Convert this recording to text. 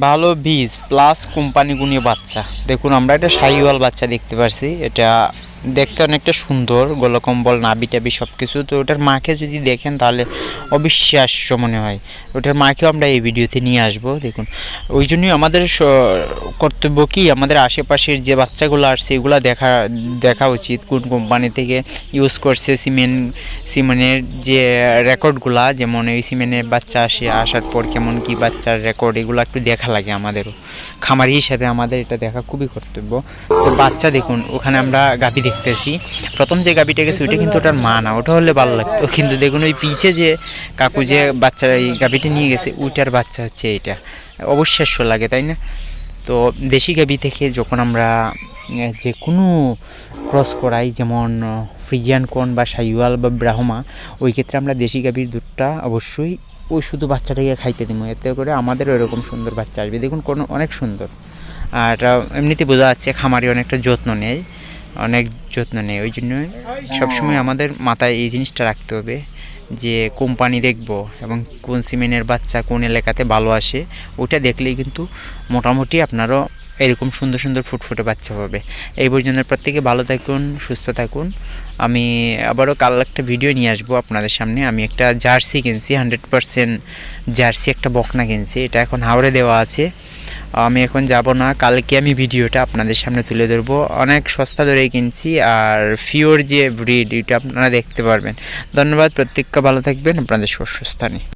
ভালো বীজ plus company গুণীয় বাচ্চা। দেখুন আমরা এটা শাহিওয়াল বাচ্চা দেখতে পারছি। এটা দেখতে অনেকটা সুন্দর, গোলকম্বল নাবি টাবি সব কিছু তো ওটার মাকে যদি দেখেন তাহলে অবিশ্বাস্য মনে হয়। ওটার মাকেও আমরা এই ভিডিওতে নিয়ে আসব, দেখুন। ওই জন্যই আমাদের কর্তব্য কি? আমাদের আশেপাশের যে বাচ্চাগুলো আসছে এগুলো দেখা দেখা উচিত। কোন কোম্পানি থেকে ইউজ করছে সিমেন্ট সিমেন্টের যে রেকর্ডগুলা, যেমন এই সিমেন্টের বাচ্চা আসে, আসার পর কেমন কি বাচ্চার রেকর্ড, এগুলো একটু দেখা লাগে আমাদেরও। খামারি হিসাবে আমাদের এটা দেখা খুবই কর্তব্য। তো বাচ্চা দেখুন, ওখানে আমরা গাভি দেখতেছি। প্রথম যে গাভিটা গেছে, ওইটা কিন্তু ওটার মা না, ওটা হলে ভালো লাগতো। কিন্তু দেখুন, ওই পিছে যে কাকু যে বাচ্চা, এই গাভিটা নিয়ে গেছে, ওইটার বাচ্চা হচ্ছে এইটা। অবিশ্বাস্য লাগে, তাই না? তো দেশি গাভি থেকে যখন আমরা যে কোনো ক্রস করাই, যেমন ফ্রিজিয়ান কোন বা সাইওয়াল বা ব্রাহ্মা, ওই ক্ষেত্রে আমরা দেশি গাভীর দুধটা অবশ্যই ওই শুধু বাচ্চাটাকে খাইতে দিব এতে করে আমাদের ওইরকম সুন্দর বাচ্চা আসবে। দেখুন, কোনো, অনেক সুন্দর। আর এমনিতে বোঝা যাচ্ছে খামারি অনেকটা যত্ন নেয়। অনেক যত্ন নেয় ওই জন্য সবসময় আমাদের মাথায় এই জিনিসটা রাখতে হবে যে কোম্পানি দেখব এবং কোন সিমেন্টের বাচ্চা কোন এলাকাতে ভালো আসে ওটা দেখলেই কিন্তু মোটামুটি আপনারও এরকম সুন্দর সুন্দর ফুটফুটে বাচ্চা পাবে। এই পর্যন্ত প্রত্যেকে ভালো থাকুন, সুস্থ থাকুন। আমি আবারও কাল একটা ভিডিও নিয়ে আসব আপনাদের সামনে। আমি একটা জার্সি কিনছি হান্ড্রেড পারসেন্ট জার্সি, একটা বকনা কিনছি। এটা এখন হাওড়ে দেওয়া আছে। আমি এখন যাব না, কালকে আমি ভিডিওটা আপনাদের সামনে তুলে ধরবো। অনেক সস্তা ধরেই কিনছি আর ফিওর যে ব্রিড এটা আপনারা দেখতে পারবেন। ধন্যবাদ, প্রত্যেককে ভালো থাকবেন। আপনাদের সুস্থানে